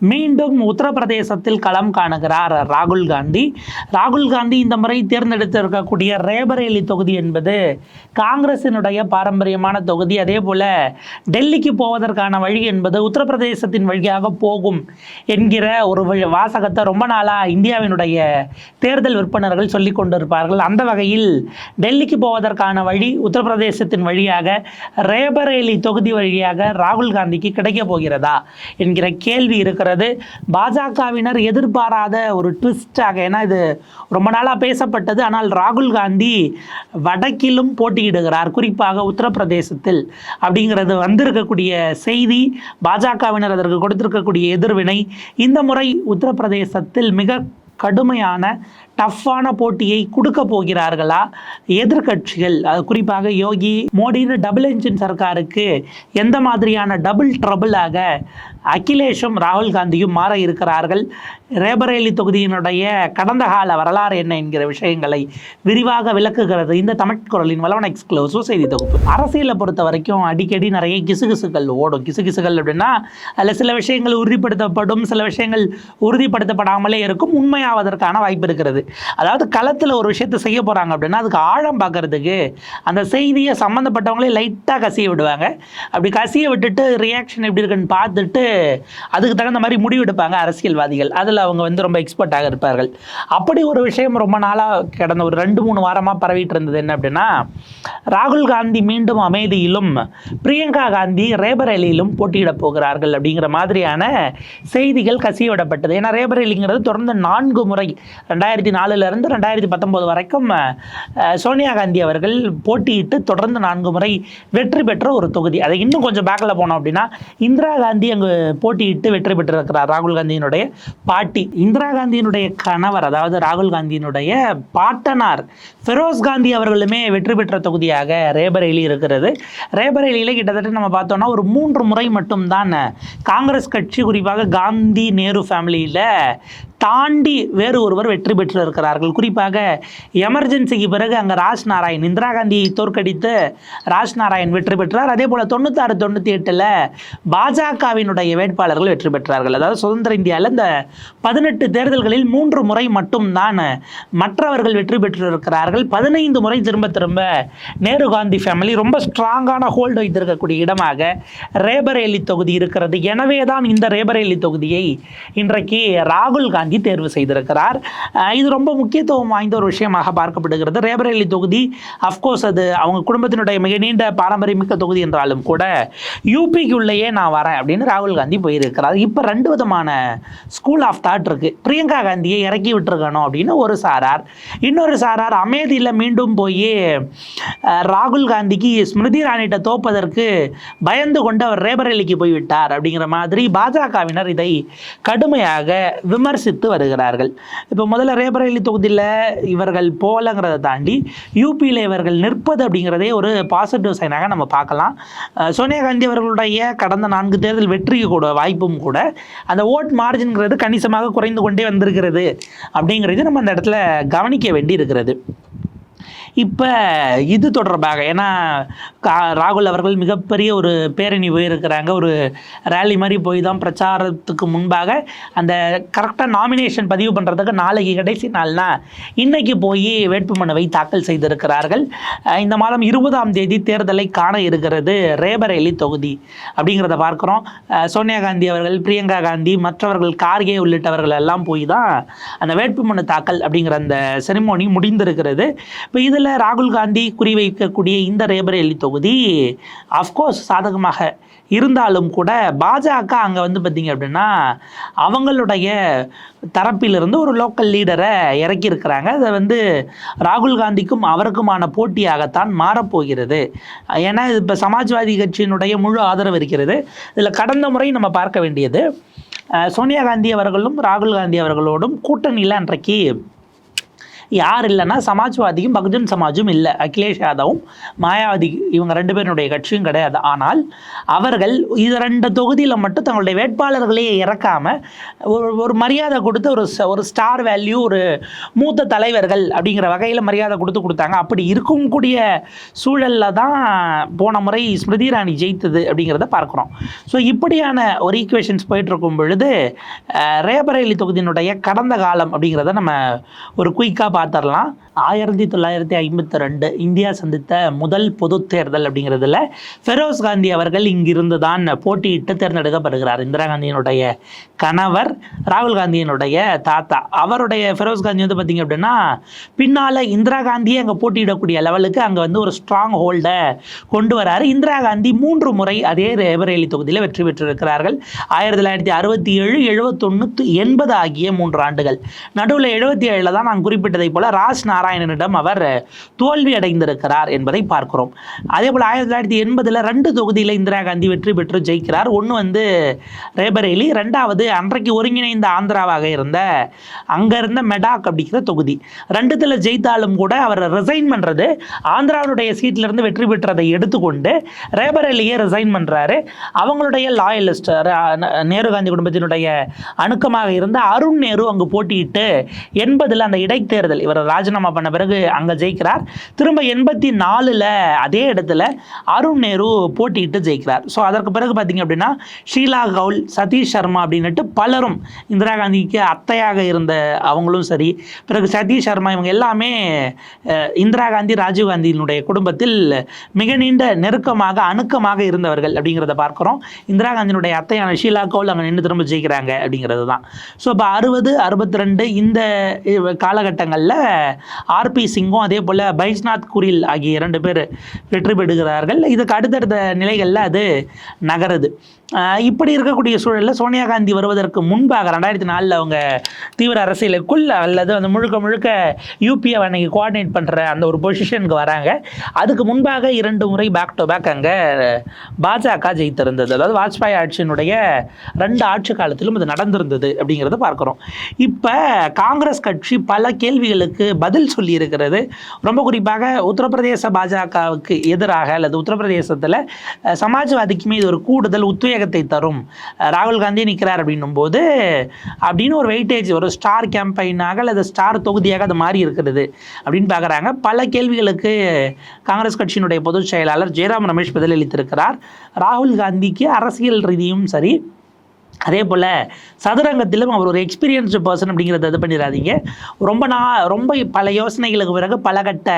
மீண்டும் உத்தரப்பிரதேசத்தில் களம் காணுகிறார் ராகுல் காந்தி. ராகுல் காந்தி இந்த முறை தேர்ந்தெடுத்திருக்கக்கூடிய ரேபரேலி தொகுதி என்பது காங்கிரசினுடைய பாரம்பரியமான தொகுதி. அதே போல டெல்லிக்கு போவதற்கான வழி என்பது உத்தரப்பிரதேசத்தின் வழியாக போகும் என்கிற ஒரு வழி- வாசகத்தை ரொம்ப நாளாக இந்தியாவினுடைய தேர்தல் விற்பனர்கள் சொல்லி கொண்டிருப்பார்கள். அந்த வகையில் டெல்லிக்கு போவதற்கான வழி உத்தரப்பிரதேசத்தின் வழியாக ரேபரேலி தொகுதி வழியாக ராகுல் காந்திக்கு கிடைக்கப் போகிறதா என்கிற கேள்வி இருக்கிற இருக்கிறது பாஜகவினர் எதிர்பாராத ஒரு ட்விஸ்டாக ஏன்னா இது ரொம்ப நாளாக பேசப்பட்டது. ஆனால் ராகுல் காந்தி வடக்கிலும் போட்டியிடுகிறார். குறிப்பாக உத்தரப்பிரதேசத்தில் அப்படிங்கிறது வந்திருக்கக்கூடிய செய்தி பாஜகவினர் அதற்கு கொடுத்திருக்கக்கூடிய எதிர்வினை. இந்த முறை உத்தரப்பிரதேசத்தில் மிக கடுமையான டஃப்பான போட்டியை கொடுக்க போகிறார்களா? எதிர்க்கட்சிகள் குறிப்பாக யோகி மோடின்னு டபுள் என்ஜின் சர்க்காருக்கு எந்த மாதிரியான டபுள் ட்ரபிளாக அகிலேஷும் ராகுல் காந்தியும் மாற இருக்கிறார்கள்? ரேபரேலி தொகுதியினுடைய கடந்த கால வரலாறு என்ன என்கிற விஷயங்களை விரிவாக விளக்குகிறது இந்த தமிழ் குரலின் வளவன எக்ஸ்க்ளூசிவ் செய்தி தொகுப்பு. அரசியலை பொறுத்த வரைக்கும் அடிக்கடி நிறைய கிசுகிசுகள் ஓடும். கிசுகிசுகள் அப்படின்னா அதில் சில விஷயங்கள் உறுதிப்படுத்தப்படும் சில விஷயங்கள் உறுதிப்படுத்தப்படாமலே இருக்கும். உண்மையாவதற்கான வாய்ப்பு இருக்கிறது. அதாவது களத்தில் ஒரு விஷயத்தை செய்ய போகிறாங்க அப்படின்னா அதுக்கு ஆழம் பார்க்கறதுக்கு அந்த செய்தியை சம்மந்தப்பட்டவங்களே லைட்டாக கசிய விடுவாங்க. அப்படி கசிய விட்டுட்டு ரியாக்ஷன் எப்படி இருக்குன்னு பார்த்துட்டு அதுக்கு தகுந்த மாதிரி முடிவு எடுப்பாங்க அரசியல்வாதிகள். அதில் அவங்க வந்து ரொம்ப எக்ஸ்பர்ட்டாக இருப்பார்கள். அப்படி ஒரு விஷயம் ரொம்ப நாளாக கடந்த ஒரு ரெண்டு மூணு வாரமாக பரவிட்டு இருந்தது என்ன அப்படின்னா ராகுல் காந்தி மீண்டும் அமேதியிலும் பிரியங்கா காந்தி ரேபரேலியிலும் போட்டியிடப் போகிறார்கள் அப்படிங்கிற மாதிரியான செய்திகள் கசிய விடப்பட்டது. ஏன்னா ரேபரேலிங்கிறது தொடர்ந்து நான்கு முறை ரெண்டாயிரத்தி நாலுலேருந்து ரெண்டாயிரத்தி பத்தொம்போது வரைக்கும் சோனியா காந்தி அவர்கள் போட்டியிட்டு தொடர்ந்து நான்கு முறை வெற்றி பெற்ற ஒரு தொகுதி. அதை இன்னும் கொஞ்சம் பேக்கில் போனோம் அப்படின்னா இந்திரா காந்தி அங்கு போட்டியிட்டு வெற்றி பெற்றிருக்கிறார். ராகுல் காந்தியினுடைய பாட்டி. இந்திரா காந்தியினுடைய கணவர் அதாவது ராகுல் காந்தியினுடைய பாட்டனார் ஃபெரோஸ் காந்தி அவர்களுமே வெற்றி பெற்ற தொகுதியாக ரேபரேலி இருக்கிறது. ரேபரேலியில் கிட்டத்தட்ட நம்ம பார்த்தோம்னா ஒரு மூன்று முறை மட்டும்தான் காங்கிரஸ் கட்சி குறிப்பாக காந்தி நேரு ஃபேமிலியில் தாண்டி வேறு ஒருவர் வெற்றி பெற்று இருக்கிறார்கள் குறிப்பாக எமர்ஜென்சிக்கு பிறகு அங்கே ராஜ் நாராயண் இந்திரா காந்தியை தோற்கடித்து ராஜ் நாராயண் வெற்றி பெற்றார். அதே போல் தொண்ணூத்தாறு தொண்ணூற்றி எட்டில் பாஜகவினுடைய வேட்பாளர்கள் வெற்றி பெற்றார்கள். அதாவது சுதந்திர இந்தியாவில் இந்த பதினெட்டு தேர்தல்களில் மூன்று முறை மட்டும்தான் மற்றவர்கள் வெற்றி பெற்றிருக்கிறார்கள். பதினைந்து முறை திரும்ப திரும்ப நேரு காந்தி ஃபேமிலி ரொம்ப ஸ்ட்ராங்கான ஹோல்டு வைத்திருக்கக்கூடிய இடமாக ரேபரேலி தொகுதி இருக்கிறது. எனவே தான் இந்த ரேபரேலி தொகுதியை இன்றைக்கு ராகுல் காந்தி தேர்வு செய்திருக்கிறார். இது ரொம்ப முக்கியத்துவம் வாய்ந்த ஒரு விஷயமாக பார்க்கப்படுகிறது. ரேபரேலி தொகுதி அஃப்கோர்ஸ் அது அவங்க குடும்பத்தினுடைய மிக நீண்ட பாரம்பரியமிக்க தொகுதி என்றாலும் கூட யூபிக்கு உள்ளேயே நான் வரேன் அப்படின்னு ராகுல் காந்தி போயிருக்கிறார். இப்போ ரெண்டு விதமான ஸ்கூல் ஆஃப் தாட் இருக்குது பிரியங்கா காந்தியை இறக்கி விட்டுருக்கணும் அப்படின்னு ஒரு சாரார். இன்னொரு சாரார் அமேதியில் மீண்டும் போய் ராகுல் காந்திக்கு ஸ்மிருதி ராணிட்ட தோப்பதற்கு பயந்து கொண்டு அவர் ரேபரேலிக்கு போய்விட்டார் அப்படிங்கிற மாதிரி பாஜகவினர் இதை கடுமையாக விமர்சித்து வருகிறார்கள். இப்போ முதல்ல ரேபரேலி தொகுதியில் இவர்கள் போகலங்கிறத தாண்டி யூபியில் இவர்கள் நிற்பது அப்படிங்கிறதே ஒரு பாசிட்டிவ் சைனாக நம்ம பார்க்கலாம். சோனியா காந்தி அவர்களுடைய கடந்த நான்கு தேர்தல் வெற்றிக்கு கூட வாய்ப்பும் கூட அந்த ஓட் மார்ஜின்ங்கிறது கணிசமாக குறைந்து கொண்டே வந்திருக்கிறது அப்படிங்கிறது நம்ம அந்த இடத்துல கவனிக்க வேண்டி இருக்கிறது இப்போ இது தொடர்பாக ஏன்னா கா- ராகுல் அவர்கள் மிகப்பெரிய ஒரு பேரணி போயிருக்கிறாங்க. ஒரு ரேலி மாதிரி போய் தான் பிரச்சாரத்துக்கு முன்பாக அந்த கரெக்டாக நாமினேஷன் பதிவு பண்ணுறதுக்கு நாளைக்கு கடைசி நாள்னா இன்றைக்கி போய் வேட்புமனுவை தாக்கல் செய்திருக்கிறார்கள். இந்த மாதம் இருபதாம் தேதி தேர்தலை காண இருக்கிறது ரேபரேலி தொகுதி அப்படிங்கிறத பார்க்குறோம். சோனியா காந்தி அவர்கள் பிரியங்கா காந்தி மற்றவர்கள் கார்கே உள்ளிட்டவர்கள் எல்லாம் போய் தான் அந்த வேட்புமனு தாக்கல் அப்படிங்கிற அந்த செரிமோனி முடிந்திருக்கிறது. இப்போ இதில் ராகுல் காந்தி குறிவைக்கக்கூடிய இந்த ரேபரேலி தொகுதி அஃப்கோர்ஸ் சாதகமாக இருந்தாலும் கூட பாஜக அங்கே வந்து பார்த்திங்க அப்படின்னா அவங்களுடைய தரப்பிலிருந்து ஒரு லோக்கல் லீடரை இறக்கியிருக்கிறாங்க. அதை வந்து ராகுல் காந்திக்கும் அவருக்குமான போட்டியாகத்தான் மாறப்போகிறது. ஏன்னா இப்போ சமாஜ்வாதி கட்சியினுடைய முழு ஆதரவு இருக்கிறது. இதில் கடந்த முறை நம்ம பார்க்க வேண்டியது சோனியா காந்தி அவர்களும் ராகுல் காந்தி அவர்களோடும் கூட்டணியில் அன்றைக்கு யார் இல்லைன்னா சமாஜ்வாதியும் பகுஜன் சமாஜும் இல்லை. அகிலேஷ் யாதவும் மாயாவதி இவங்க ரெண்டு பேருடைய கட்சியும் கிடையாது. ஆனால் அவர்கள் இது ரெண்டு தொகுதியில் மட்டும் தங்களுடைய வேட்பாளர்களையே இறக்காம ஒரு ஒரு மரியாதை கொடுத்து ஒரு ஒரு ஸ்டார் வேல்யூ ஒரு மூத்த தலைவர்கள் அப்படிங்கிற வகையில் மரியாதை கொடுத்து கொடுத்தாங்க. அப்படி இருக்கும் கூடிய சூழலில் தான் போன முறை ஸ்மிருதி இராணி ஜெயித்தது அப்படிங்கிறத பார்க்குறோம். ஸோ இப்படியான ஒரு ஈக்குவேஷன்ஸ் போயிட்டுருக்கும் பொழுது ரேபரேலி தொகுதியினுடைய கடந்த காலம் அப்படிங்கிறத நம்ம ஒரு குயிக்காக பார்த்துடலாம் ஆயிரத்தி தொள்ளாயிரத்தி ஐம்பத்தி ரெண்டு இந்தியா சந்தித்த முதல் பொது தேர்தல் அப்படிங்கிறதுல ஃபெரோஸ் காந்தி அவர்கள் இங்கிருந்து தான் போட்டியிட்டு தேர்ந்தெடுக்கப்படுகிறார். இந்திரா காந்தியினுடைய கணவர் ராகுல் காந்தியினுடைய தாத்தா. அவருடைய ஃபெரோஸ் காந்தி வந்து பார்த்திங்க அப்படின்னா பின்னால் இந்திரா காந்தியே அங்கே போட்டியிடக்கூடிய லெவலுக்கு அங்கே வந்து ஒரு ஸ்ட்ராங் ஹோல்டை கொண்டு வராரு. இந்திரா காந்தி மூன்று முறை அதே ரேபரேலி தொகுதியில் வெற்றி பெற்றிருக்கிறார்கள். ஆயிரத்தி தொள்ளாயிரத்தி அறுபத்தி ஏழு எழுபத்தொன்று எண்பது ஆகிய மூன்று ஆண்டுகள். நடுவில் எழுபத்தி ஏழில் தான் நான் குறிப்பிட்டதை போல ராஜ் நாராயணனிடம் அவர் தோல்வி அடைந்திருக்கிறார் என்பதை பார்க்கிறோம். அதே போல் ஆயிரத்தி தொள்ளாயிரத்தி எண்பதில் ரெண்டு தொகுதியில் இந்திரா காந்தி வெற்றி பெற்று ஜெயிக்கிறார். ஒன்று வந்து ரேபரேலி ரெண்டாவது அன்றைக்கு ஒருங்கிணைந்த ஆந்திராவாக இருந்த அங்கே இருந்த மெடாக் அப்படிங்கிற தொகுதி. ரெண்டுத்தில் ஜெயித்தாலும் கூட அவர் ரிசைன் பண்ணுறது ஆந்திராவுடைய சீட்லேருந்து வெற்றி பெற்றதை எடுத்துக்கொண்டு ரேபரேலியை ரிசைன் பண்ணுறாரு அவங்களுடைய லாயலிஸ்ட் நேரு காந்தி குடும்பத்தினுடைய அணுக்கமாக இருந்த அருண் நேரு அங்கு போட்டியிட்டு எண்பதில் அந்த இடைத்தேர்தல் இவர் ராஜினாமா பண்ண பிறகு அங்கே ஜெயிக்கிறார். திரும்ப எண்பத்தி நாலில் அதே இடத்துல அருண் நேரு போட்டியிட்டு ஜெயிக்கிறார். ஸோ அதற்கு பிறகு பார்த்திங்க அப்படின்னா ஷீலா கவுல் சதீஷ் சர்மா அப்படின்னுட்டு பலரும் இந்திரா காந்திக்கு அத்தையாக இருந்த அவங்களும் சரி பிறகு சதீஷ் சர்மா இவங்க எல்லாமே இந்திரா காந்தி ராஜீவ் காந்தியினுடைய குடும்பத்தில் மிக நீண்ட நெருக்கமாக அணுக்கமாக இருந்தவர்கள் அப்படிங்கிறத பார்க்குறோம். இந்திரா காந்தியினுடைய அத்தையான ஷீலா கவுல் அங்கே நின்று திரும்ப ஜெயிக்கிறாங்க அப்படிங்கிறது தான் ஸோ இப்போ அறுபது அறுபத்தி ரெண்டு இந்த காலகட்டங்களில் ஆர்பி சிங்கும் அதே போல் பைஸ்நாத் குரில் ஆகிய இரண்டு பேர் வெற்றி பெறுகிறார்கள். இதுக்கு அடுத்தடுத்த நிலைகளில் அது நகருது. இப்படி இருக்கக்கூடிய சூழலில் சோனியா காந்தி வருவதற்கு முன்பாக ரெண்டாயிரத்தி நாலில் அவங்க தீவிர அரசியலுக்குள் அல்லது அந்த முழுக்க முழுக்க யூபியை அன்னைக்கு கோஆர்டினேட் பண்ணுற அந்த ஒரு பொசிஷனுக்கு வராங்க. அதுக்கு முன்பாக இரண்டு முறை பேக் டு பேக் அங்கே பாஜக ஜெயித்திருந்தது. அதாவது வாஜ்பாய் ஆட்சியினுடைய ரெண்டு ஆட்சி காலத்திலும் இது நடந்திருந்தது அப்படிங்கிறத பார்க்குறோம். இப்போ காங்கிரஸ் கட்சி பல கேள்வி கேள்விகளுக்கு பதில் சொல்லி இருக்கிறது ரொம்ப குறிப்பாக உத்தரப்பிரதேச பாஜகவுக்கு எதிராக அல்லது உத்தரப்பிரதேசத்தில் சமாஜ்வாதிக்குமே இது ஒரு கூடுதல் உத்வேகத்தை தரும் ராகுல் காந்தி நிற்கிறார் அப்படின்னும் போது அப்படின்னு ஒரு வெயிட்டேஜ் ஒரு ஸ்டார் கேம்பெயினாக அல்லது ஸ்டார் தொகுதியாக அது மாறி இருக்கிறது அப்படின்னு பார்க்குறாங்க. பல கேள்விகளுக்கு காங்கிரஸ் கட்சியினுடைய பொதுச் செயலாளர் ஜெயராம் ரமேஷ் பதிலளித்திருக்கிறார். ராகுல் காந்திக்கு அரசியல் ரீதியும் சரி அதே போல் சதுரங்கத்திலும் அவர் ஒரு எக்ஸ்பீரியன்ஸ்டு பர்சன் அப்படிங்கிறத இது பண்ணிடாதீங்க ரொம்ப நா ரொம்ப பல யோசனைகளுக்கு பிறகு பல கட்ட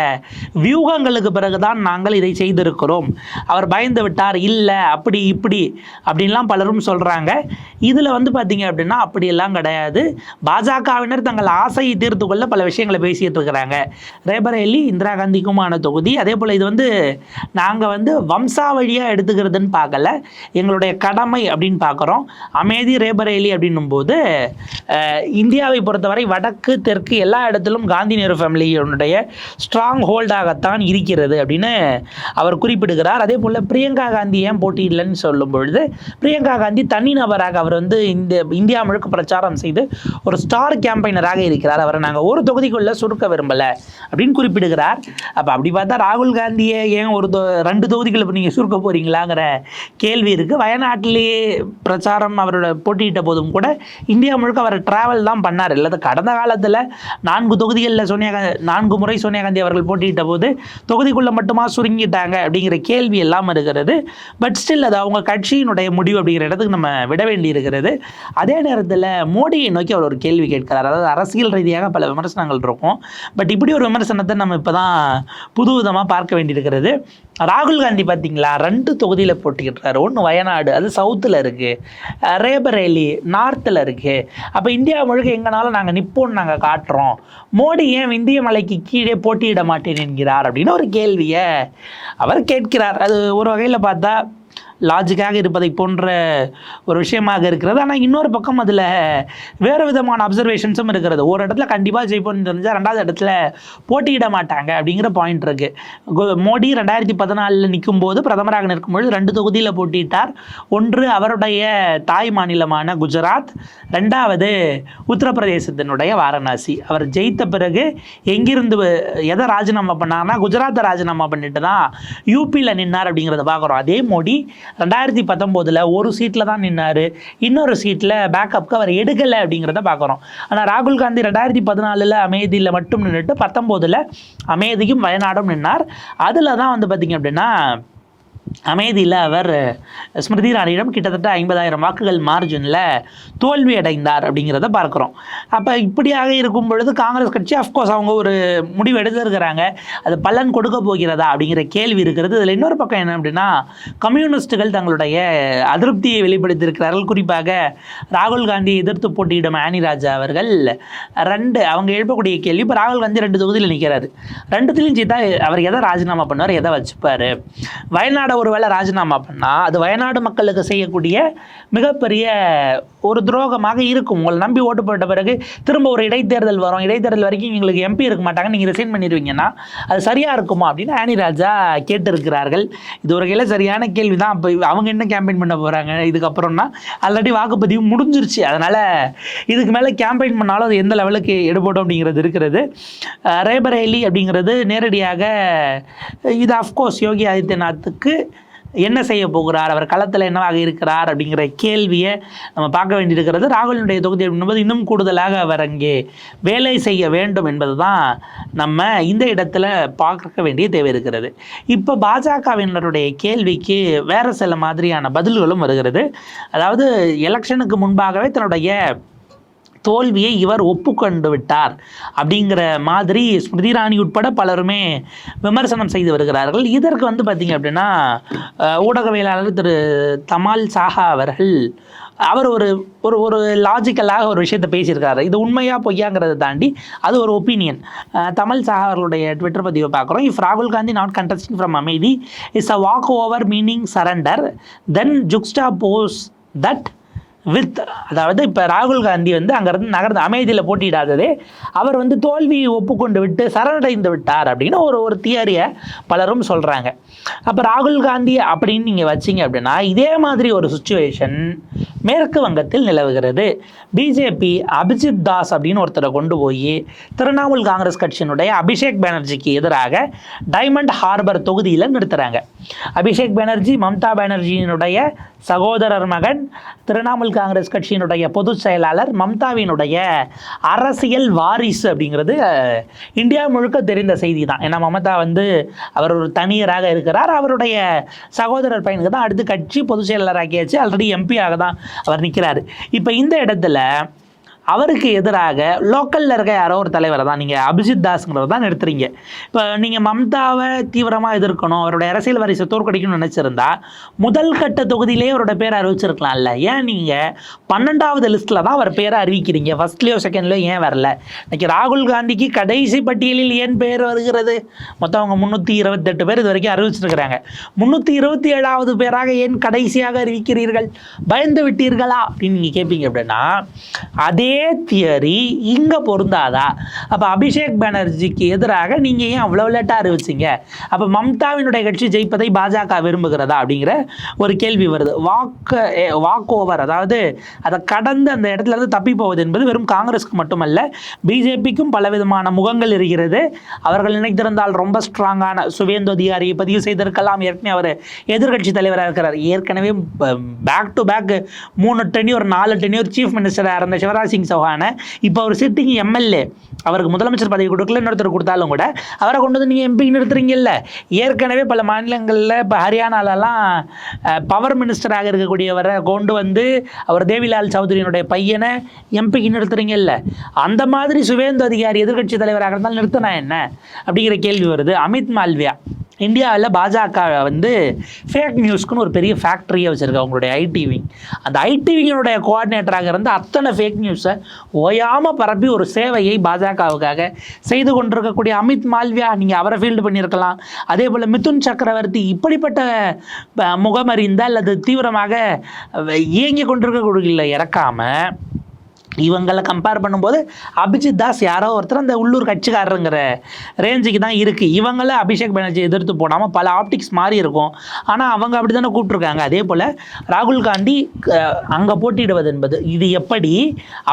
வியூகங்களுக்கு பிறகு தான் நாங்கள் இதை செய்திருக்கிறோம். அவர் பயந்து விட்டார் இல்லை அப்படி இப்படி அப்படின்லாம் பலரும் சொல்கிறாங்க இதில் வந்து பார்த்தீங்க அப்படின்னா அப்படியெல்லாம் கிடையாது. பாஜகவினர் தங்கள் ஆசையை தீர்த்து கொள்ள பல விஷயங்களை பேசிகிட்டு இருக்கிறாங்க. ரேபரேலி இந்திரா காந்திக்குமான தொகுதி. அதே போல் இது வந்து நாங்கள் வந்து வம்சாவழியாக எடுத்துக்கிறதுன்னு பார்க்கல. எங்களுடைய கடமை அப்படின்னு பார்க்குறோம். மேதி ரேபரேலி அப்படின்னும் போது இந்தியாவை பொறுத்தவரை வடக்கு தெற்கு எல்லா இடத்திலும் காந்தி நேரு ஃபேமிலியினுடைய ஸ்ட்ராங் ஹோல்டாகத்தான் இருக்கிறது அப்படின்னு அவர் குறிப்பிடுகிறார். அதே போல் பிரியங்கா காந்தி ஏன் போட்டியில்லைன்னு சொல்லும் பொழுது பிரியங்கா காந்தி தனிநபராக அவர் வந்து இந்த இந்தியா முழுக்க பிரச்சாரம் செய்து ஒரு ஸ்டார் கேம்பெயினராக இருக்கிறார். அவரை நாங்கள் ஒரு தொகுதிக்குள்ளே சுருக்க விரும்பலை அப்படின்னு குறிப்பிடுகிறார். அப்போ அப்படி பார்த்தா ராகுல் காந்தியை ஏன் ஒரு தொ- ரெண்டு தொகுதிகளை இப்போ நீங்கள் சுருக்க போகிறீங்களாங்கிற கேள்வி இருக்குது வயநாட்டிலேயே பிரச்சாரம் அவரோட போட்டியிட்ட போதும் கூட இந்தியா முழுக்க அவர் டிராவல் தான் பண்ணார். இல்லாத கடந்த காலத்தில் நான்கு தொகுதிகளில் சோனியா காந்தி நான்கு முறை சோனியா காந்தி அவர்கள் போட்டியிட்ட போது தொகுதிக்குள்ளே மட்டுமா சுருங்கிட்டாங்க அப்படிங்கிற கேள்வி எல்லாம் இருக்கிறது. பட் ஸ்டில் அது அவங்க கட்சியினுடைய முடிவு அப்படிங்கிற இடத்துக்கு நம்ம விட வேண்டி இருக்கிறது அதே நேரத்தில் மோடியை நோக்கி அவர் ஒரு கேள்வி கேட்கிறார். அதாவது அரசியல் ரீதியாக பல விமர்சனங்கள் இருக்கும். பட் இப்படி ஒரு விமர்சனத்தை நம்ம இப்போ தான் புது விதமாக பார்க்க வேண்டியிருக்கிறது. ராகுல் காந்தி பார்த்தீங்களா ரெண்டு தொகுதியில் போட்டிக்கிட்டார் ஒன்று வயநாடு அது சவுத்தில் இருக்குது ரேபரேலி நார்த்தில் இருக்குது அப்போ இந்தியா முழுக்க எங்கனாலும் நாங்கள் நிப்போன்னு நாங்கள் காட்டுறோம். மோடி ஏன் இந்திய மலைக்கு கீழே போட்டியிட மாட்டேன் என்கிறார் அப்படின்னு ஒரு கேள்வியை அவர் கேட்கிறார். அது ஒரு வகையில் பார்த்தா லாஜிக்காக இருப்பதை போன்ற ஒரு விஷயமாக இருக்கிறது. ஆனால் இன்னொரு பக்கம் அதில் வேறு விதமான அப்சர்வேஷன்ஸும் இருக்கிறது. ஒரு இடத்துல கண்டிப்பாக ஜெயிப்போம்னு தெரிஞ்சால் ரெண்டாவது இடத்துல போட்டியிட மாட்டாங்க அப்படிங்கிற பாயிண்ட் இருக்குது மோடி ரெண்டாயிரத்தி பதினாலில் நிற்கும் போது பிரதமராக நிற்கும்பொழுது ரெண்டு தொகுதியில் போட்டியிட்டார். ஒன்று அவருடைய தாய் மாநிலமான குஜராத் ரெண்டாவது உத்தரப்பிரதேசத்தினுடைய வாரணாசி. அவர் ஜெயித்த பிறகு எங்கிருந்து எதை ராஜினாமா பண்ணார்னா குஜராத்தை ராஜினாமா பண்ணிட்டு தான் யூபியில் நின்னார் அப்படிங்கிறத பார்க்குறோம். அதே மோடி ரெண்டாயிரத்தி பத்தொம்போதில் ஒரு சீட்டில் தான் நின்னார். இன்னொரு சீட்டில் பேக்கப்க்கு அவர் எடுக்கலை அப்படிங்கிறத பார்க்குறோம். ஆனால் ராகுல் காந்தி ரெண்டாயிரத்தி பதினாலில் அமேதியில் மட்டும் நின்றுட்டு பத்தொம்போதில் அமேதியும் வயநாடும் நின்னார். அதில் தான் வந்து பார்த்திங்க அப்படின்னா அமைதியில் அவர் ஸ்மிருதி இராணியிடம் கிட்டத்தட்ட ஐம்பதாயிரம் வாக்குகள் மார்ஜினில் தோல்வி அடைந்தார் அப்படிங்கிறத பார்க்குறோம். அப்போ இப்படியாக இருக்கும் பொழுது காங்கிரஸ் கட்சி அஃப்கோர்ஸ் அவங்க ஒரு முடிவு எடுத்திருக்கிறாங்க. அது பலன் கொடுக்க போகிறதா அப்படிங்கிற கேள்வி இருக்கிறது. இதில் இன்னொரு பக்கம் என்ன அப்படின்னா கம்யூனிஸ்ட்டுகள் தங்களுடைய அதிருப்தியை வெளிப்படுத்தியிருக்கிறார்கள். குறிப்பாக ராகுல் காந்தியை எதிர்த்து போட்டியிடும் ஆனி ராஜா அவர்கள் ரெண்டு அவங்க எழுப்பக்கூடிய கேள்வி இப்போ ராகுல் காந்தி ரெண்டு தொகுதியில் நிற்கிறாரு ரெண்டுத்துலையும் ஜீதா அவர் எதை ராஜினாமா பண்ணுவார் எதை வச்சுப்பார்? வயநாடு ஒருவேளை ராஜினாமா பண்ணால் அது வயநாடு மக்களுக்கு செய்யக்கூடிய மிகப்பெரிய ஒரு துரோகமாக இருக்கும். உங்களை நம்பி ஓட்டு போட்ட பிறகு திரும்ப ஒரு இடைத்தேர்தல் வரும். இடைத்தேர்தல் வரைக்கும் எங்களுக்கு எம்பி இருக்க மாட்டாங்க. நீங்கள் ரிசைன் பண்ணிடுவீங்கன்னா அது சரியாக இருக்குமா அப்படின்னு ஆனி ராஜா கேட்டிருக்கிறார்கள். இது ஒரு கையில் சரியான கேள்வி தான் அப்போ அவங்க என்ன கேம்பெயின் பண்ண போகிறாங்க இதுக்கப்புறம்னா ஆல்ரெடி வாக்குப்பதிவு முடிஞ்சிருச்சு. அதனால் இதுக்கு மேலே கேம்பெயின் பண்ணாலும் அது எந்த லெவலுக்கு எடுபடும் அப்படிங்கிறது இருக்கிறது. ரேபரேலி அப்படிங்கிறது நேரடியாக இது அஃப்கோர்ஸ் யோகி ஆதித்யநாத்துக்கு என்ன செய்ய போகிறார்? அவர் களத்தில் என்னவாக இருக்கிறார்? அப்படிங்கிற கேள்வியை நம்ம பார்க்க வேண்டியிருக்கிறது. ராகுலினுடைய தொகுதி என்பது இன்னும் கூடுதலாக அவர் அங்கே வேலை செய்ய வேண்டும் என்பது தான் நம்ம இந்த இடத்துல பார்க்க வேண்டிய தேவை இருக்கிறது. இப்போ பாஜகவினருடைய கேள்விக்கு வேறு சில மாதிரியான பதில்களும் வருகிறது. அதாவது எலெக்ஷனுக்கு முன்பாகவே தன்னுடைய தோல்வியை இவர் ஒப்புக்கொண்டு விட்டார் அப்படிங்கிற மாதிரி ஸ்மிருதி இராணி உட்பட பலருமே விமர்சனம் செய்து வருகிறார்கள். இதற்கு வந்து பார்த்திங்க அப்படின்னா ஊடகவியலாளர் திரு தமால் சாஹா அவர்கள் அவர் ஒரு ஒரு ஒரு லாஜிக்கலாக ஒரு விஷயத்தை பேசியிருக்காரு. இது உண்மையாக பொய்யாங்கிறத தாண்டி அது ஒரு ஒப்பீனியன் தமிழ் சாஹா அவர்களுடைய ட்விட்டர் பதிவை பார்க்குறோம். இஃப் ராகுல் Gandhi not contesting from Amethi is a walk over meaning surrender then juxtapose that with அதாவது இப்போ ராகுல் காந்தி வந்து அங்கேருந்து நகர்ந்து அமைதியில் போட்டியிடாததே அவர் வந்து தோல்வியை ஒப்புக்கொண்டு விட்டு சரணடைந்து விட்டார் அப்படின்னு ஒரு ஒரு தியரியை பலரும் சொல்கிறாங்க அப்போ ராகுல் காந்தி அப்படின்னு நீங்கள் வச்சீங்க அப்படின்னா இதே மாதிரி ஒரு சுச்சுவேஷன் மேற்கு வங்கத்தில் நிலவுகிறது. பிஜேபி அபிஜித் தாஸ் அப்படின்னு ஒருத்தரை கொண்டு போய் திரிணாமுல் காங்கிரஸ் கட்சியினுடைய அபிஷேக் பானர்ஜிக்கு எதிராக டைமண்ட் ஹார்பர் தொகுதியில் நிறுத்துகிறாங்க அபிஷேக் பானர்ஜி மம்தா பானர்ஜியினுடைய சகோதரர் மகன் திரிணாமுல் காங்கிரஸ் கட்சியினுடைய பொதுச் செயலாளர் மம்தாவினுடைய அரசியல் வாரிசு அப்படிங்கிறது இந்தியா முழுக்க தெரிந்த செய்தி தான் ஏன்னா மமதா வந்து அவர் ஒரு தனியராக இருக்கிறார். அவருடைய சகோதரர் பையனுக்கு தான் அடுத்து கட்சி பொதுச் செயலாளர் ஆக்கியாச்சு ஆல்ரெடி எம்பியாக தான் அவர் நிற்கிறார் இப்போ இந்த இடத்துல அவருக்கு எதிராக லோக்கலில் இருக்க யாரோ ஒரு தலைவரை தான் நீங்கள் அபிஜித் தாஸ்ங்கிறத தான் நிறுத்துறீங்க. இப்போ நீங்கள் மம்தாவை தீவிரமாக எதிர்க்கணும் அவருடைய அரசியல் வரிசை தோற்கடிக்கணும்னு நினச்சிருந்தா முதல் கட்ட தொகுதியிலேயே அவரோட பேரை அறிவிச்சிருக்கலாம்ல. ஏன் நீங்கள் பன்னெண்டாவது லிஸ்ட்டில் தான் அவர் பேரை அறிவிக்கிறீங்க? ஃபஸ்ட்லேயோ செகண்ட்லேயோ ஏன் வரல? இன்னைக்கு ராகுல் காந்திக்கு கடைசி பட்டியலில் ஏன் பேர் வருகிறது? மொத்தம் அவங்க முந்நூற்றி இருபத்தெட்டு பேர் இது வரைக்கும் அறிவிச்சிருக்கிறாங்க. முந்நூற்றி இருபத்தி ஏழாவது பேராக ஏன் கடைசியாக அறிவிக்கிறீர்கள்? பயந்து விட்டீர்களா? அப்படின்னு நீங்கள் கேட்பீங்க அப்படின்னா அதே தியரி இங்கே பொருந்தாதா? அப்போ அபிஷேக் பானர்ஜிக்கு எதிராக நீங்கள் ஏன் அவ்வளோ லேட்டாக அறிவிச்சிங்க? அப்போ மம்தாவினுடைய கட்சி ஜெயிப்பதை பாஜக விரும்புகிறதா அப்படிங்கிற ஒரு கேள்வி வருது. வாக்கு வாக் ஓவர் அதாவது அதை கடந்து அந்த இடத்துல இருந்து தப்பி போவது என்பது வெறும் காங்கிரஸ்க்கு மட்டுமல்ல பிஜேபிக்கும் பலவிதமான முகங்கள் இருக்கிறது. அவர்கள் நினைத்திருந்தால் ரொம்ப ஸ்ட்ராங்கான சுவேந்து அதிகாரியை பதிவு செய்திருக்கலாம். ஏற்கனவே அவர் எதிர்க்கட்சி தலைவராக இருக்கிறார். ஏற்கனவே பேக் டு பேக் மூணு டென்யூர் நாலு டென்யூர் சீஃப் மினிஸ்டராக இருந்த சிவராஜ் சிங் சௌஹானை இப்போ அவர் சிட்டிங் எம்எல்ஏ அவருக்கு முதலமைச்சர் பதவி கொடுக்கல இன்னொருத்தர் கொடுத்தாலும் கூட அவரை கொண்டு வந்து நீங்கள் எம்பி நிறுத்துறீங்கல்ல ஏற்கனவே பல மாநிலங்களில் இப்போ ஹரியானாலலாம் பவர் மினிஸ்டராக இருக்கக்கூடியவரை கொண்டு வந்து அவர் தேவிலால் சௌத்ரியினுடைய பையனை எம்பிக்கு நிறுத்துறீங்கல்ல. அந்த மாதிரி சுவேந்து அதிகாரி எதிர்க்கட்சி தலைவராக இருந்தாலும் நிறுத்தினா என்ன? அப்படிங்கிற கேள்வி வருது. அமித் மால்வியா. இந்தியாவில் பாஜக வந்து ஃபேக் நியூஸ்க்குன்னு ஒரு பெரிய ஃபேக்ட்ரியை வச்சுருக்காங்க அவங்களுடைய ஐடி விங் அந்த ஐடி விங்கினுடைய கோஆர்டினேட்டராக இருந்து அத்தனை ஃபேக் நியூஸை ஓயாமல் பரப்பி ஒரு சேவையை பாஜகவுக்காக செய்து கொண்டிருக்கக்கூடிய அமித் மால்வியா நீங்கள் அவரை ஃபீல்டு பண்ணியிருக்கலாம். அதே போல் மிதுன் சக்கரவர்த்தி இப்படிப்பட்ட முகமறிந்த அல்லது தீவிரமாக அஹ், இயங்கி கொண்டிருக்கக்கூடிய இறக்காமல் இவங்களை கம்பேர் பண்ணும்போது அபிஜித் தாஸ் யாரோ ஒருத்தர் அந்த உள்ளூர் கட்சிக்காரருங்கிற ரேஞ்சுக்கு தான் இருக்குது இவங்கள அபிஷேக் பானர்ஜி எதிர்த்து போடாமல் பல ஆப்டிக்ஸ் மாறி இருக்கும். ஆனால் அவங்க அப்படி தானே கூப்பிட்ருக்காங்க அதே போல் ராகுல் காந்தி அங்கே போட்டியிடுவது என்பது இது எப்படி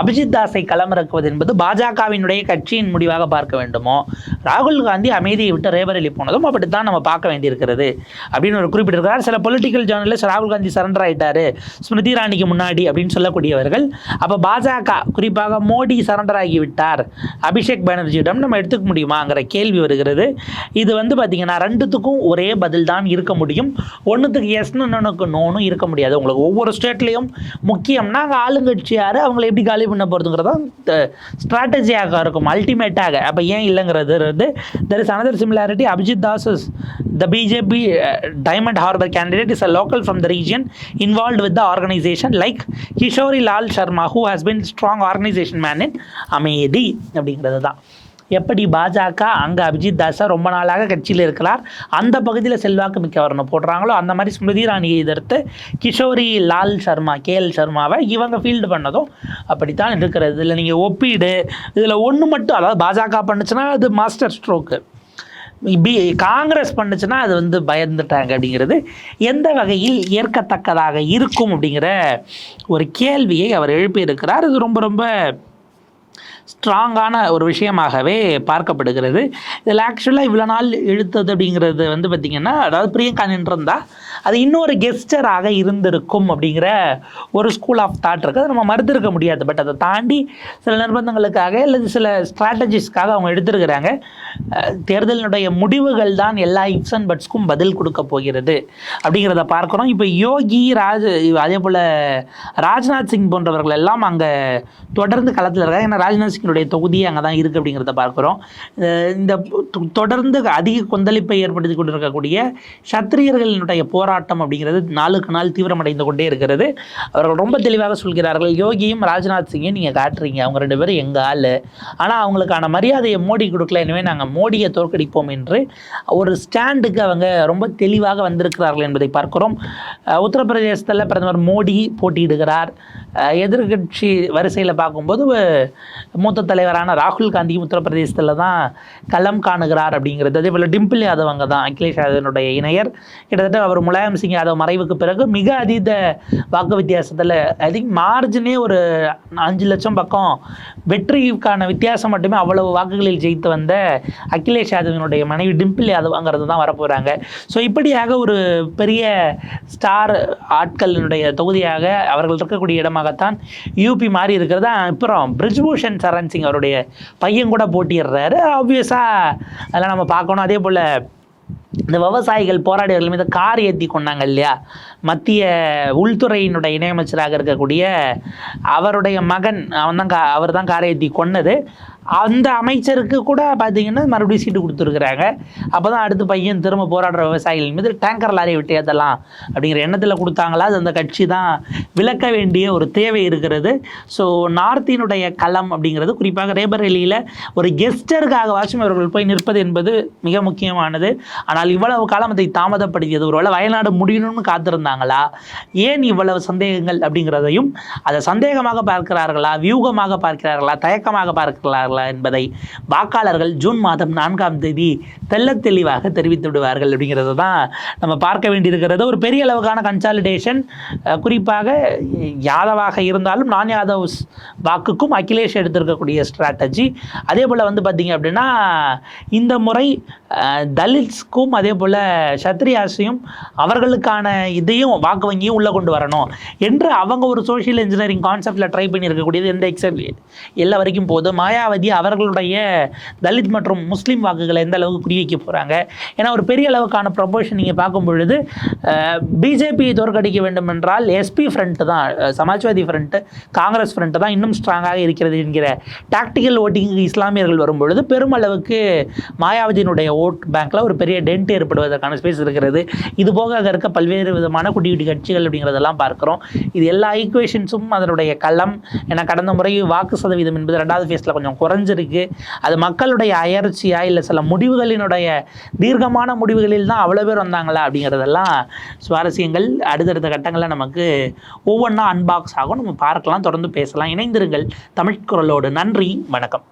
அபிஜித் தாஸை களமிறக்குவது என்பது பாஜகவினுடைய கட்சியின் முடிவாக பார்க்க வேண்டுமோ? ராகுல் காந்தி அமைதியை விட்டு ரேபரேலி போனதும் அப்படித்தான் நம்ம பார்க்க வேண்டியிருக்கிறது அப்படின்னு ஒரு குறிப்பிட்டிருக்கிறார். சில பொலிட்டிக்கல் ஜேர்னலிஸ்ட் ராகுல் காந்தி சரண்டர் ஆகிட்டாரு ஸ்மிருதி இராணிக்கு முன்னாடி அப்படின்னு சொல்லக்கூடியவர்கள். அப்போ பாஜக குறிப்பாக மோடி சரண்டர் ஆகிவிட்டார். அபிஷேக் பானர்ஜியிடம் நம்ம எடுத்துக்க முடியுமாங்கிற கேள்வி வருகிறது. இது வந்து பார்த்தீங்கன்னா ரெண்டுத்துக்கும் ஒரே பதில் தான் இருக்க முடியும். ஒன்றுத்துக்கு எஸ்னு இன்னொன்றுக்கு நோனும் இருக்க முடியாது. உங்களுக்கு ஒவ்வொரு ஸ்டேட்லேயும் முக்கியம்னா அங்கே ஆளுங்கட்சி யார்? அவங்களை எப்படி காலி பண்ண போகிறதுங்கிறது தான் ஸ்ட்ராட்டஜியாக இருக்கும். அல்டிமேட்டாக அப்போ ஏன் இல்லைங்கிறது வந்து there is another similarity Abhijit Das is the BJP uh, Diamond harbour candidate is a local from the region involved with the organization like Kishori Lal Sharma who has been strong organization man in அமைதி அப்படிங்கிறது தான் எப்படி பாஜக அங்கே அபிஜித் தாஸா ரொம்ப நாளாக கட்சியில் இருக்கிறார் அந்த பகுதியில் செல்வாக்கு மிக்கவர்னு போடுறாங்களோ அந்த மாதிரி ஸ்மிருதி ராணியை எதிர்த்து கிஷோரி லால் சர்மா கேஎல் சர்மாவை இவங்க ஃபீல்டு பண்ணதும் அப்படித்தான் இருக்கிறது. இதில் நீங்கள் ஒப்பீடு இதில் ஒன்று மட்டும் அதாவது பாஜக பண்ணுச்சுன்னா அது மாஸ்டர் ஸ்ட்ரோக்கு பி காங்கிரஸ் பண்ணுச்சுன்னா அது வந்து பயந்துட்டாங்க அப்படிங்கிறது. எந்த வகையில் ஏற்கத்தக்கதாக இருக்கும் அப்படிங்கிற ஒரு கேள்வியை அவர் எழுப்பியிருக்கிறார். இது ரொம்ப ரொம்ப ஸ்ட்ராங்கான ஒரு விஷயமாகவே பார்க்கப்படுகிறது. இதில் ஆக்சுவலாக இவ்வளோ நாள் இழுத்தது அப்படிங்கிறது வந்து பார்த்திங்கன்னா அதாவது பிரியங்கா நின்றிருந்தா அது இன்னொரு கெஸ்டராக இருந்திருக்கும் அப்படிங்கிற ஒரு ஸ்கூல் ஆஃப் தாட் இருக்குது அதை நம்ம மறுத்திருக்க முடியாது. பட் அதை தாண்டி சில நிர்பந்தங்களுக்காக அல்லது சில ஸ்ட்ராட்டஜிஸ்க்காக அவங்க எடுத்திருக்கிறாங்க. தேர்தலினுடைய முடிவுகள் தான் எல்லா இப்ஸ் அண்ட் பட்ஸ்க்கும் பதில் கொடுக்க போகிறது அப்படிங்கிறத பார்க்குறோம் இப்போ யோகி ராஜ் அதே போல் ராஜ்நாத் சிங் போன்றவர்கள் எல்லாம் அங்கே தொடர்ந்து களத்தில் இருக்காங்க. ஏன்னா ராஜ்நாத் சிங்கினுடைய தொகுதி அங்கே தான் இருக்குது அப்படிங்கிறத பார்க்குறோம். இந்த தொடர்ந்து அதிக கொந்தளிப்பை ஏற்படுத்தி கொண்டிருக்கக்கூடிய சத்திரியர்களினுடைய போராட்டம் போராட்டம் அப்படிங்கிறது நாளுக்கு நாள் தீவிரமடைந்து கொண்டே இருக்கிறது. அவர்கள் ரொம்ப தெளிவாக சொல்கிறார்கள் யோகியும் ராஜ்நாத் சிங்கையும் நீங்கள் காட்டுறீங்க. அவங்க ரெண்டு பேரும் எங்கள் ஆள்? ஆனால் அவங்களுக்கான மரியாதையை மோடி கொடுக்கல. எனவே நாங்கள் மோடியை தோற்கடிப்போம் என்று ஒரு ஸ்டாண்டுக்கு அவங்க ரொம்ப தெளிவாக வந்திருக்கிறார்கள் என்பதை பார்க்கிறோம். உத்தரப்பிரதேசத்தில் பிரதமர் மோடி போட்டியிடுகிறார். எதிர்கட்சி வரிசையில் பார்க்கும்போது மூத்த தலைவரான ராகுல் காந்தியும் உத்தரப்பிரதேசத்தில் தான் களம் காணுகிறார் அப்படிங்கிறது. அதே போல் டிம்பிள் யாதவ் அங்கே தான் அகிலேஷ் யாதவனுடைய இணையர். கிட்டத்தட்ட அவர் முலாயம் சிங் யாதவ் மறைவுக்கு பிறகு மிக அதீத வாக்கு வித்தியாசத்தில் ஐ திங்க் மார்ஜினே ஒரு அஞ்சு லட்சம் பக்கம் வெற்றிக்கான வித்தியாசம் மட்டுமே அவ்வளவு வாக்குகளில் ஜெயித்து வந்த அகிலேஷ் யாதவினுடைய மனைவி டிம்பிள் யாதவ்ங்கிறது தான் வரப்போகிறாங்க ஸோ இப்படியாக ஒரு பெரிய ஸ்டார் ஆட்களினுடைய தொகுதியாக அவர்கள் இருக்கக்கூடிய காரணமாகத்தான் யூபி மாறி இருக்கிறது? அப்புறம் பிரிஜ்பூஷன் சரண் சிங் அவருடைய பையன் கூட போட்டிடுறாரு ஆப்வியஸாக அதெல்லாம் நம்ம பார்க்கணும். அதே போல் இந்த விவசாயிகள் போராடியவர்கள் மீது கார் ஏற்றி கொண்டாங்க இல்லையா? மத்திய உள்துறையினுடைய இணையமைச்சராக இருக்கக்கூடிய அவருடைய மகன் அவன் தான் கா அவர் தான் காரை ஏற்றி கொன்னது. அந்த அமைச்சருக்கு கூட பார்த்தீங்கன்னா மறுபடியும் சீட்டு கொடுத்துருக்குறாங்க. அப்போ தான் அடுத்த பையன் திரும்ப போராடுற விவசாயிகள் மீது டேங்கர் லாரியை விட்டு ஏற்றலாம் அப்படிங்கிற எண்ணத்தில் கொடுத்தாங்களா? அது அந்த கட்சி தான் விளக்க வேண்டிய ஒரு தேவை இருக்கிறது. ஸோ நார்த்தினுடைய களம் அப்படிங்கிறது குறிப்பாக ரேபரேலியில் ஒரு கெஸ்டருக்காக வாசும் அவர்கள் போய் நிற்பது என்பது மிக முக்கியமானது. ஆனால் இவ்வளவு காலம் அதை தாமதப்படுத்தியது ஒருவேளை வயநாடு முடியணும்னு காத்திருந்தாங்களா? ஏன் இவ்வளவு சந்தேகங்கள் அப்படிங்கிறதையும் அதை சந்தேகமாக பார்க்கிறார்களா? வியூகமாக பார்க்கிறார்களா? தயக்கமாக பார்க்கிறார்களா? என்பதை வாக்காளர்கள் ஜூன் மாதம் நான்காம் தேதி தெல்ல தெளிவாக தெரிவித்து விடுவார்கள் அப்படிங்கிறத தான் நம்ம பார்க்க வேண்டியிருக்கிறது. ஒரு பெரிய அளவுக்கான கன்சாலிடேஷன் குறிப்பாக யாதவாக இருந்தாலும் நான் யாதவ் வாக்குக்கும் அகிலேஷ் எடுத்திருக்கக்கூடிய ஸ்ட்ராட்டஜி அதே போல் வந்து பார்த்தீங்க அப்படின்னா இந்த முறை தலித்ஸ்க்கும் அதே போல் சத்ரியாஸையும் அவர்களுக்கான இதையும் வாக்கு வங்கியும் உள்ளே கொண்டு வரணும் என்று அவங்க ஒரு சோஷியல் இன்ஜினியரிங் கான்செப்டில் ட்ரை பண்ணியிருக்கக்கூடியது எந்த எக்ஸல் எல்லா வரைக்கும் போதும். மாயாவதி அவர்களுடைய தலித் மற்றும் முஸ்லீம் வாக்குகளை எந்த அளவுக்கு குறிவைக்க போகிறாங்க ஏன்னா ஒரு பெரிய அளவுக்கான ப்ரொபோஷன் நீங்கள் பார்க்கும் பொழுது பிஜேபியை தோற்கடிக்க வேண்டும் என்றால் எஸ்பி ஃப்ரண்ட் ஃப்ரண்ட்டு தான் சமாஜ்வாதி ஃப்ரண்ட்டு காங்கிரஸ் ஃப்ரண்ட்டு தான் இன்னும் ஸ்ட்ராங்காக இருக்கிறது என்கிற டாக்டிக்கல் ஓட்டிங்கு இஸ்லாமியர்கள் வரும்பொழுது பெருமளவுக்கு மாயாவதியினுடைய ஓட் பேங்க்கில் ஒரு பெரிய டென்ட் ஏற்படுவதற்கான ஸ்பேஸ் இருக்கிறது. இது போக அங்கே இருக்க பல்வேறு விதமான குட்டி குட்டி கட்சிகள் அப்படிங்கிறதெல்லாம் பார்க்குறோம். இது எல்லா ஈக்குவேஷன்ஸும் அதனுடைய களம். ஏன்னா கடந்த முறை வாக்கு சதவீதம் என்பது ரெண்டாவது ஃபேஸில் கொஞ்சம் குறைஞ்சிருக்கு. அது மக்களுடைய அயற்சியாக இல்லை சில முடிவுகளினுடைய தீர்க்கமான முடிவுகளில் தான் அவ்வளோ பேர் வந்தாங்களா அப்படிங்கிறதெல்லாம் சுவாரஸ்யங்கள் அடுத்தடுத்த கட்டங்களில் நமக்கு ஒவ்வொன்றா அன்பாக்ஸ் ஆகும். நம்ம பார்க்கலாம் தொடர்ந்து பேசலாம். இணைந்திருங்கள் தமிழ் குரலோடு. நன்றி வணக்கம்.